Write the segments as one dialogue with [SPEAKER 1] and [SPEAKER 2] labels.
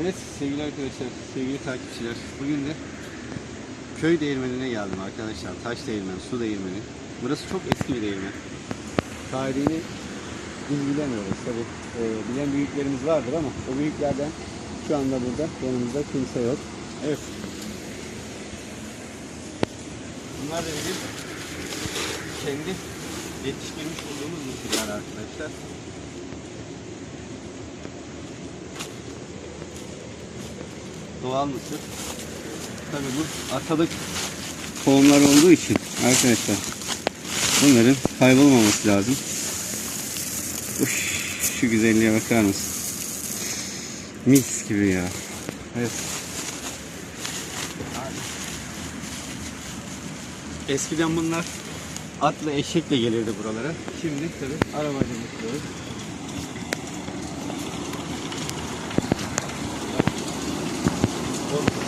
[SPEAKER 1] Evet sevgili arkadaşlar, sevgili takipçiler. Bugün de köy değirmenine geldim arkadaşlar. Taş değirmen, su değirmeni. Burası çok eski bir değirmen. Tarihini biz bilemiyoruz tabi. bilen büyüklerimiz vardır ama o büyüklerden şu anda burada yanımızda kimse yok. Evet. Bunlar da bizim kendi yetiştirmiş olduğumuz mısırlar arkadaşlar. Doğal mısır. Tabii bu atalık tohumlar olduğu için arkadaşlar bunların kaybolmaması lazım. Uş, şu güzelliğe bakar mısın? Mis gibi ya. Evet. Eskiden bunlar atla eşekle gelirdi buralara. Şimdi tabii arabacı gidiyoruz.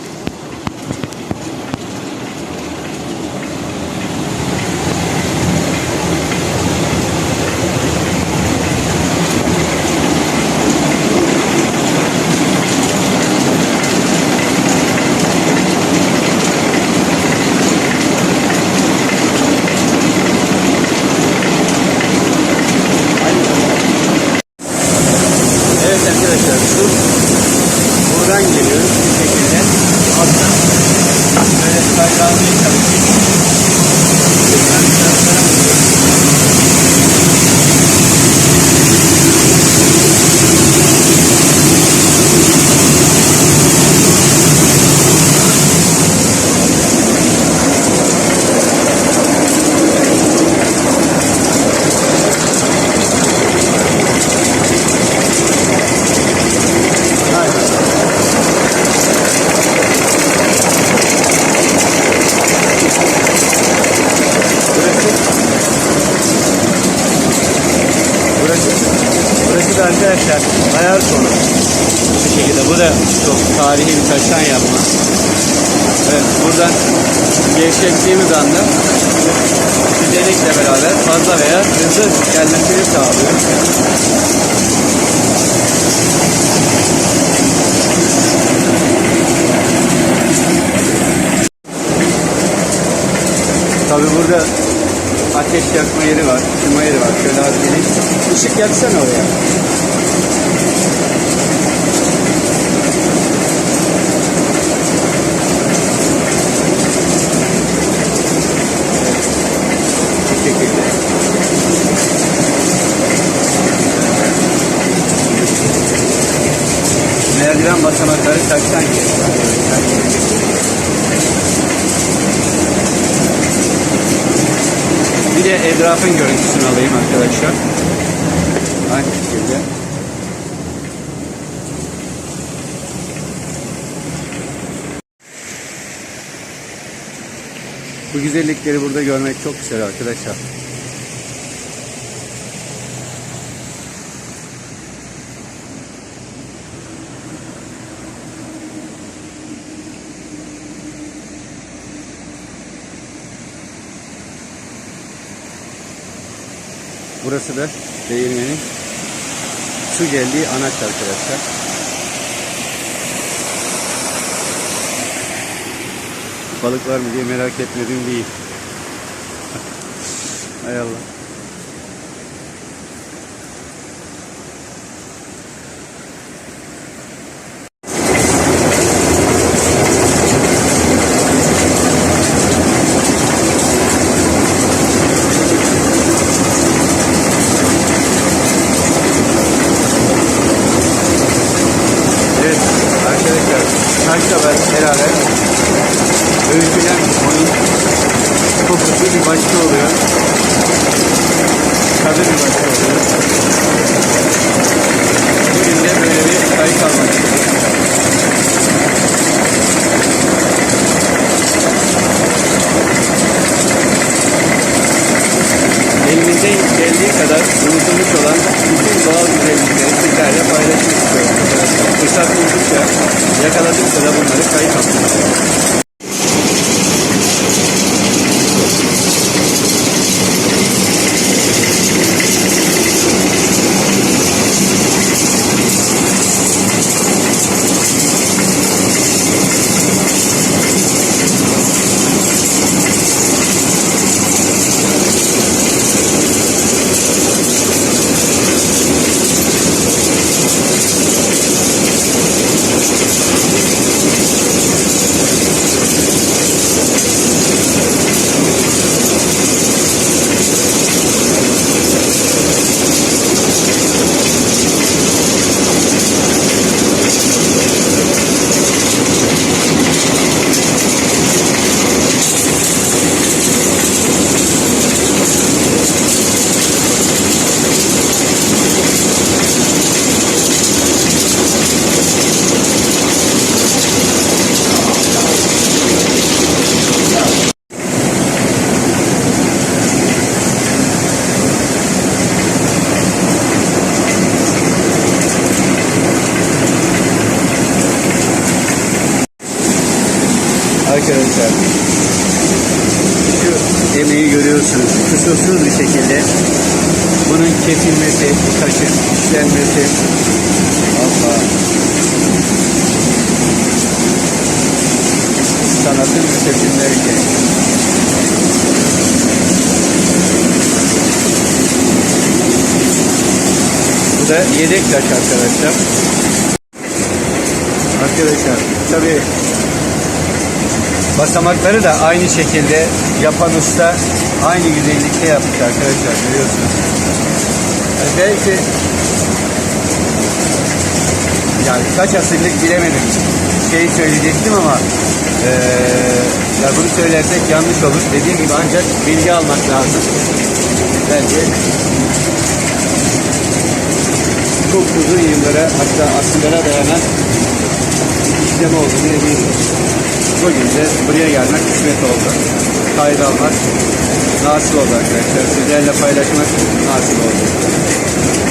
[SPEAKER 1] Evet arkadaşlar su buradan geliyor bu şekilde alttan böyle kaydağını çalışıyor. Buradan taraflara vuruyor. Haydi. Burası da arkadaşlar ayar sonu. Bu şekilde. Bu da çok tarihi bir taştan yapma. Evet buradan gevşettiğimiz anda düzenlikle beraber fazla veya hızlı gelmesini sağlıyor. Tabi burada ateş yakma yeri var, ısınma yeri var. Şöyle az gelin. Işık yaksana oraya. Merdiven basamakları taştan geliyor. De etrafın görüntüsünü alayım arkadaşlar. Aynı şekilde. Bu güzellikleri burada görmek çok güzel arkadaşlar. Burası da değirmenin su geldiği anaç arkadaşlar. Balık var mı diye merak etmedim değil. Hay Allah. Kesilmesi, taşın işlenmesi. Allah. Sanatın bir şey. Bu da yedek taş arkadaşlar. Arkadaşlar tabi basamakları da aynı şekilde yapan usta aynı güzellikte yapmış arkadaşlar görüyorsunuz. Belki yani kaç asırlık bilemedim. Şey söyleyecektim ama eee ya bunu söylersek yanlış olur. Dediğim gibi ancak bilgi almak lazım. Bence çok uzun yıllara hatta asırlara dayanan işlem olduğunu eminim. Bugün de buraya gelmek kısmet oldu. Kayıt almak nasip oldu arkadaşlar. Sizlerle paylaşmak nasip oldu.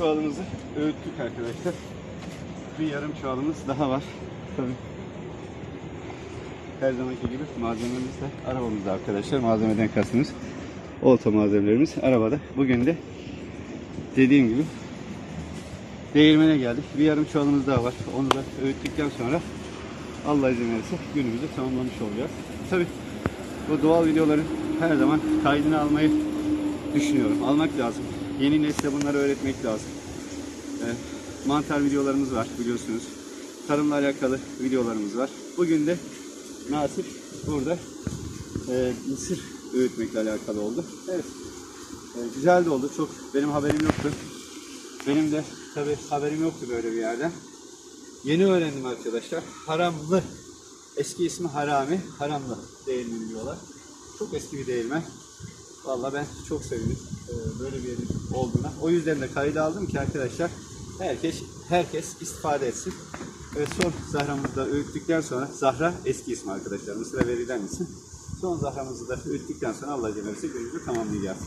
[SPEAKER 1] Çuvalımızı öğüttük arkadaşlar. Bir yarım çuvalımız daha var. Tabii. Her zamanki gibi malzememiz de arabamızda arkadaşlar. Malzemeden kastımız olta malzemelerimiz arabada. Bugün de dediğim gibi değirmene geldik. Bir yarım çuvalımız daha var. Onu da öğüttükten sonra Allah izin verirse günümüzü tamamlamış olacağız. Tabii bu doğal videoların her zaman kaydını almayı düşünüyorum. Almak lazım. Yeni nesle bunları öğretmek lazım. Ee, mantar videolarımız var biliyorsunuz. Tarımla alakalı videolarımız var. Bugün de nasip burada e, mısır öğütmekle alakalı oldu. Evet. E, güzel de oldu. Çok benim haberim yoktu. Benim de tabi haberim yoktu böyle bir yerden. Yeni öğrendim arkadaşlar. Haramlı. Eski ismi Harami. Haramlı değirmeni diyorlar. Çok eski bir değirmen. Vallahi ben çok sevindim e, böyle bir yerin olduğuna. O yüzden de kayda aldım ki arkadaşlar herkes herkes istifade etsin. Evet son Zahra'mızı da öğüttükten sonra Zahra eski ismi arkadaşlar. Mısır'a verilen isim. Son zahramızı da öttükten sonra Allah verirse görüntü tamamlayacağız.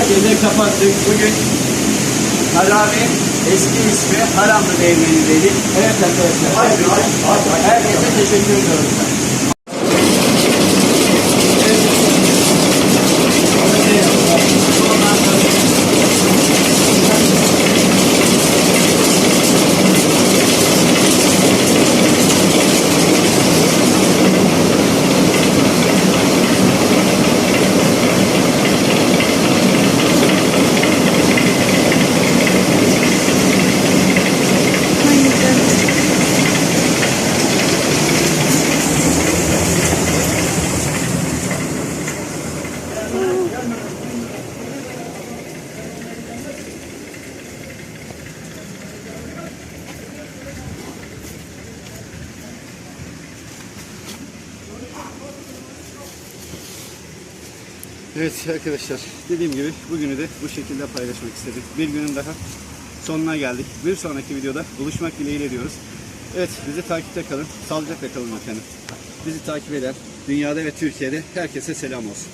[SPEAKER 2] Şekilde kapattık. Bugün Harami eski ismi Haramlı Değirmeni'ndeydik. Evet arkadaşlar. Herkese teşekkür ediyorum.
[SPEAKER 1] Evet arkadaşlar dediğim gibi bugünü de bu şekilde paylaşmak istedim. Bir günün daha sonuna geldik. Bir sonraki videoda buluşmak dileğiyle diyoruz. Evet bizi takipte kalın. Sağlıcakla kalın efendim. Bizi takip eden dünyada ve Türkiye'de herkese selam olsun.